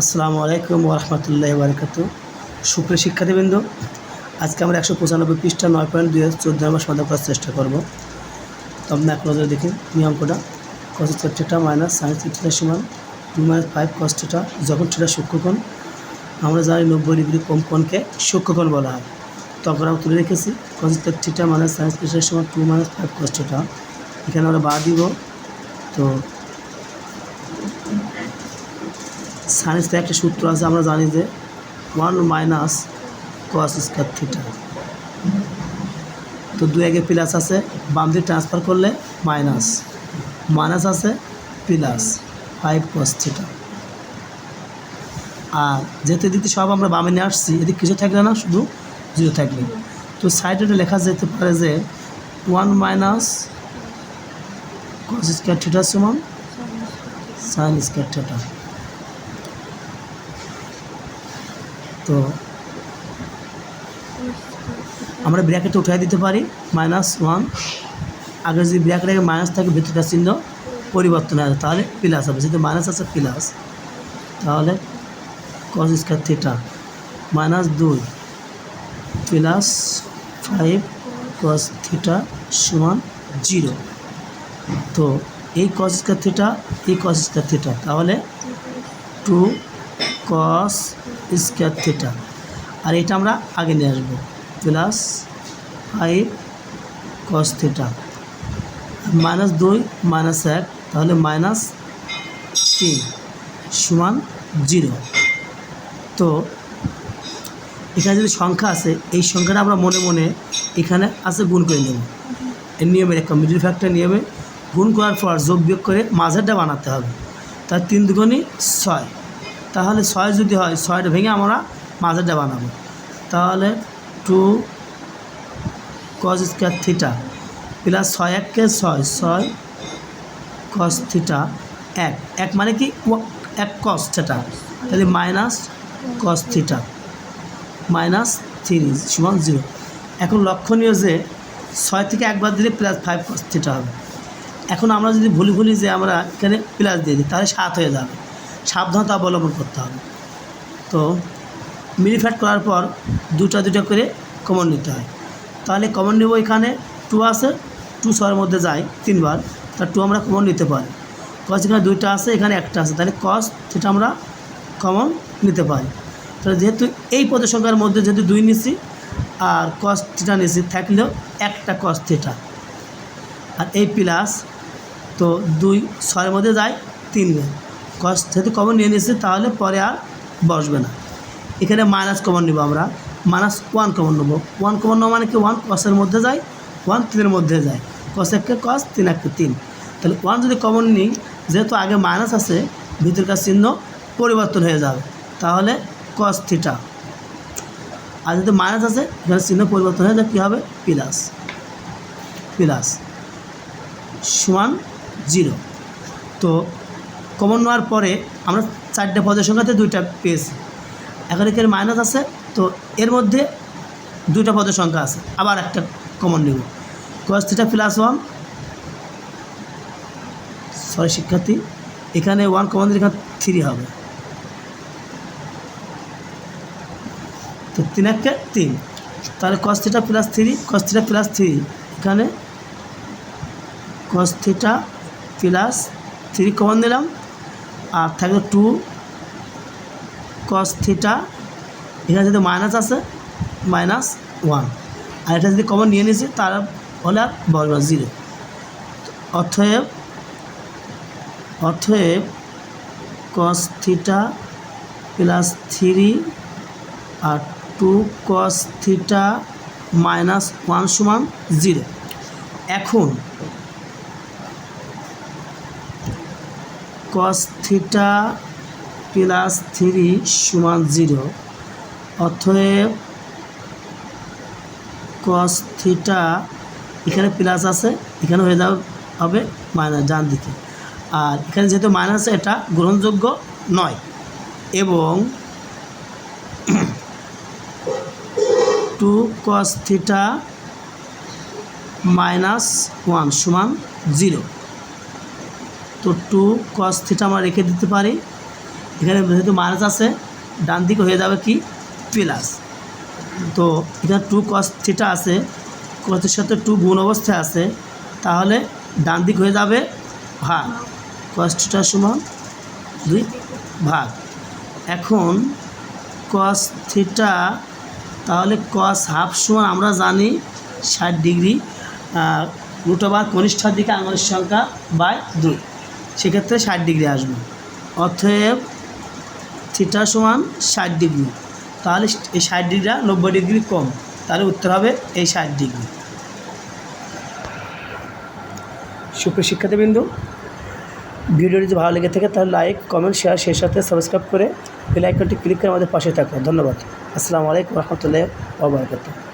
আসসালামু আলাইকুম ওরহমতুল্লাহ বারকাত সুপ্রিয় শিক্ষার্থীবৃন্দ, আজকে আমরা একশো পঁচানব্বই পৃষ্ঠা নয় পয়েন্ট দুই হাজার চোদ্দ নম্বর সমাধান করার চেষ্টা করব। তো আপনি এক নজরে দেখুন নিয়মটা cos theta minus sine theta সমান two minus five cos theta যখন সেটা সূক্ষ্মকোণ, আমরা জানি নব্বই ডিগ্রি কম কোণকে সূক্ষ্মকোণ বলা হয়। তখন আমরা তুলে রেখেছি cos theta minus sine theta সমান two minus five cos theta এখানে আমরা বাদ দিব, তো সায়েন্সে একটা সূত্র আছে, আমরা জানি যে one minus cos square theta তো দু একে প্লাস আছে, বাম দিকে ট্রান্সফার করলে মাইনাস মাইনাস আছে প্লাস ফাইভ কস থিটা আর যেহেতু এদিকে সব আমরা বামে নিয়ে আসছি, এদিকে কিছু থাকলে না, শুধু জিরো থাকলে তো সাইডে লেখা যেতে পারে যে ওয়ান মাইনাস কস স্কোয়ার থিটার সমান সাইন স্কোয়ার থিটা তো আমরা ব্র্যাকেট উঠাই দিতে পারি মাইনাস ওয়ান আগে যদি ব্র্যাকেট মাইনাস থাকে, ভিতরটা চিহ্ন পরিবর্তন হয় তাহলে প্লাস হবে। যেহেতু মাইনাস আছে প্লাস তাহলে কস স্কোয়ার থিটা মাইনাস দুই প্লাস ফাইভ কস থিটা সমান জিরো তো এই কস স্কোয়ার থিটা এই কস স্কোয়ার থিটা তাহলে টু কস স্কোয়ার থিটা আর এটা আমরা আগে নিয়ে আসব। Plus five cos theta minus দুই মাইনাস এক, তাহলে মাইনাস তিন সমান জিরো তো এখানে যদি সংখ্যা আছে, এই সংখ্যাটা আমরা মনে মনে এখানে আছে গুণ করে নেব। এই নিয়মের একটা মিডিল ফ্যাক্টর নিয়মে গুণ করার পর যোগ বিয়োগ করে মাঝেরটা বানাতে হবে। তার তিন দুগুণই ছয়। তাহলে ছয় যদি হয় ছয়টা ভেঙে আমরা মাঝেরটা বানাবো। তাহলে two cos square theta plus ছয় এককে ছয় ছয় কস থিটা এক। এক মানে কি? এক কস থিটা তাহলে minus cos theta minus three সমান জিরো এখন লক্ষণীয় যে ছয় থেকে একবার দিলে প্লাস ফাইভ কস থিটা হবে। এখন আমরা যদি ভুলি ভুলি যে আমরা এখানে প্লাস দিয়ে দিই, তাহলে সাত হয়ে যাবে। সাবধানতা অবলম্বন করতে হবে। তো মিনিফ্যাট করার পর দুটা দুটা করে কমন নিতে হয়। তাহলে কমন নেব এখানে টু আছে টু ছয়ের মধ্যে যায় তিনবার, তা টু আমরা কমন নিতে পারি। কস এখানে দুইটা আছে, এখানে একটা আছে, তাহলে কস সেটা আমরা কমন নিতে পারি। তাহলে যেহেতু এই পদের সংখ্যার মধ্যে যেহেতু দুই নিছি, আর কস থিটা নিছি, থাকলেও একটা কস থিটা আর এই প্লাস তো দুই ছয়ের মধ্যে যায় তিনবার। কস যেহেতু কমন নিয়ে নিয়েছি, তাহলে পরে আর বসবে না। এখানে মাইনাস কমন নেব আমরা। মাইনাস ওয়ান কমন নেব। ওয়ান কমন নেওয়া মানে কি? ওয়ান কসের মধ্যে যায় ওয়ান তিনের মধ্যে যায়। কস এককে কস তিন এককে তিন। তাহলে ওয়ান যদি কমন নিই, যেহেতু আগে মাইনাস আছে, ভিতরকার চিহ্ন পরিবর্তন হয়ে যাবে। তাহলে কস থিটা আর যদি মাইনাস আছে, এখানে চিহ্ন পরিবর্তন হয়ে যায়, কী হবে? প্লাস প্লাস সমান জিরো তো কমন নেওয়ার পরে আমরা চারটে পদের সংখ্যাতে দুইটা পেয়েছি। এখন এখানে মাইনাস আছে? তো এর মধ্যে দুইটা পদের সংখ্যা আছে। আবার একটা কমন নেব। Cos theta plus one sorry শিক্ষার্থী, এখানে ওয়ান কমন এখানে থ্রি হবে। তো তিন একটা তিন। তাহলে cos plus three cos plus three এখানে কস প্লাস থ্রি কমন দিলাম আর থাকবে টু কস থিটা এখানে যদি মাইনাস আছে মাইনাস ওয়ান আর এটা যদি কমন নিয়ে নিয়েছি, তার হলে আর বলব জিরো অথয়েব অথয়েব কস থিটা প্লাস থ্রি আর two cos theta minus one সমান জিরো এখন কস থিটা প্লাস থ্রি সমান জিরো অতএব কস থিটা এখানে প্লাস আছে, এখানে হয়ে যাবে, হবে মাইনাস ডান দিকে। আর এখানে যেহেতু মাইনাস এটা গ্রহণযোগ্য নয়। এবং two cos theta minus one সমান জিরো তো টু কস থিটা আমরা রেখে দিতে পারি। এখানে যেহেতু মাইনাস আছে, ডান দিকে হয়ে যাবে কি? প্লাস তো এখানে টু কস থিটা আছে কসের সাথে টু গুণ অবস্থায় আছে, তাহলে ডান দিক হয়ে যাবে ভাগ। কস থিটার সমান দুই ভাগ। এখন কস থিটা তাহলে কস হাফ সমান আমরা জানি ষাট ডিগ্রি রুট ওভার কনিষ্ঠার দিকে আঙুলের সংখ্যা বাই দুই। সেক্ষেত্রে ষাট ডিগ্রি আসবে। অতএব থিটা সমান ষাট ডিগ্রি। তাহলে এই ষাট ডিগ্রিটা নব্বই ডিগ্রি কম। তাহলে উত্তর হবে এই ষাট ডিগ্রি। সুপ্রিয় শিক্ষার্থীবৃন্দু, ভিডিওটি যদি ভালো লেগে থাকে তাহলে লাইক, কমেন্ট, শেয়ার, সেই সাথে সাবস্ক্রাইব করে বেল আইকনটি ক্লিক করে আমাদের পাশে থাকবেন ধন্যবাদ। আসসালামু আলাইকুম রহমতুল্লাহ ওবরাকাতুহ